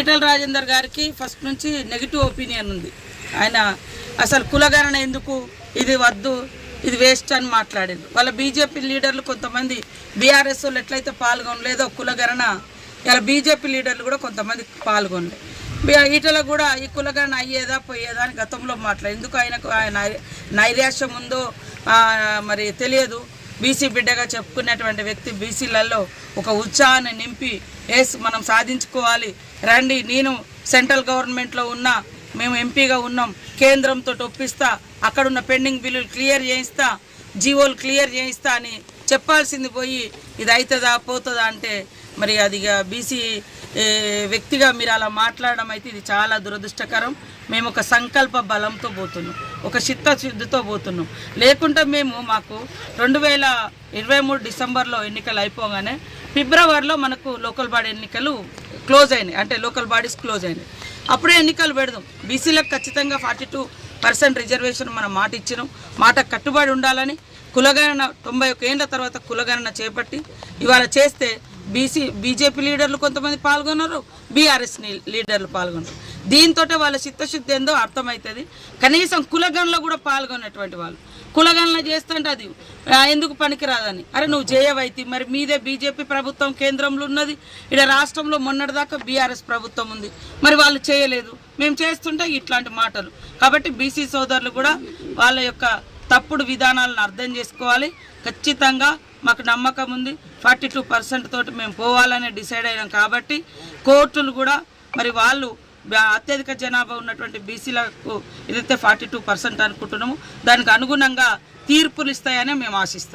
ఈటల రాజేందర్ గారికి ఫస్ట్ నుంచి negative opinion ఉంది. ఆయన అసలు కులగణన ఎందుకు? ఇది వద్దు ఇది వేస్ట్ అని మాట్లాడారు వాళ్ళ బీజేపీ లీడర్లు కొంతమంది బీఆర్ఎస్ వాళ్ళు ఎట్లయితే పాల్గొనలేదో కులగణన ఇలా బీజేపీ లీడర్లు కూడా కొంతమంది పాల్గొనలేదు ఈటలో కూడా ఈ కులగణన అయ్యేదా పోయేదా అని గతంలో మాట్లాడు ఎందుకు ఆయనకు ఆయన నైరాశ్యం ఉందో మరి తెలియదు. బీసీ బిడ్డగా చెప్పుకునేటువంటి వ్యక్తి బీసీలలో ఒక ఉత్సాహాన్ని నింపి ఎస్ మనం సాధించుకోవాలి. రండి నేను సెంట్రల్ గవర్నమెంట్లో ఉన్నా మేము ఎంపీగా ఉన్నాం కేంద్రంతో ఒప్పిస్తా అక్కడున్న పెండింగ్ బిల్లులు క్లియర్ చేయిస్తా జీవోలు క్లియర్ చేయిస్తా అని చెప్పాల్సింది పోయి ఇది అవుతుందా పోతుందా అంటే మరి అది బీసీ వ్యక్తిగా మీరు అలా మాట్లాడడం అయితే ఇది చాలా దురదృష్టకరం. మేము ఒక సంకల్ప బలంతో పోతున్నాం. ఒక చిత్తశుద్ధితో పోతున్నాం. లేకుంటే మేము మాకు రెండు వేల ఇరవై మూడు డిసెంబర్లో ఎన్నికలు అయిపోగానే ఫిబ్రవరిలో మనకు లోకల్ బాడీ ఎన్నికలు క్లోజ్ అయినాయి. అంటే లోకల్ బాడీస్ క్లోజ్ అయినాయి. అప్పుడే ఎన్నికలు పెడదాం. బీసీలకు ఖచ్చితంగా ఫార్టీ టూ పర్సెంట్ రిజర్వేషన్ మనం మాట ఇచ్చినాం. మాట కట్టుబడి ఉండాలని కులగణన తొంభై ఒక ఏళ్ళ తర్వాత కులగణన చేపట్టి ఇవాళ చేస్తే బీసీ బీజేపీ లీడర్లు కొంతమంది పాల్గొన్నారు బీఆర్ఎస్ లీడర్లు పాల్గొన్నారు. దీంతో వాళ్ళ చిత్తశుద్ధి ఏందో అర్థమవుతుంది కనీసం కులగణలో కూడా పాల్గొన్నటువంటి వాళ్ళు. కులగణన చేస్తుంటే అది ఎందుకు పనికిరాదని. అరే నువ్వు చేయవైతే మరి మీదే బీజేపీ ప్రభుత్వం కేంద్రంలో ఉన్నది. ఇక్కడ రాష్ట్రంలో మొన్నటిదాకా బీఆర్ఎస్ ప్రభుత్వం ఉంది. మరి వాళ్ళు చేయలేదు. మేము చేస్తుంటే ఇట్లాంటి మాటలు. కాబట్టి బీసీ సోదరులు కూడా వాళ్ళ యొక్క తప్పుడు విధానాలను అర్థం చేసుకోవాలి. ఖచ్చితంగా మాకు నమ్మకం ఉంది. ఫార్టీ టూ పర్సెంట్ తోటి మేము పోవాలని డిసైడ్ అయినాం కాబట్టి కోర్టులు కూడా మరి వాళ్ళు అత్యధిక జనాభా ఉన్నటువంటి బీసీలకు ఏదైతే ఫార్టీ టూ పర్సెంట్ అనుకుంటున్నామో దానికి అనుగుణంగా తీర్పులు ఇస్తాయని మేము ఆశిస్తాం.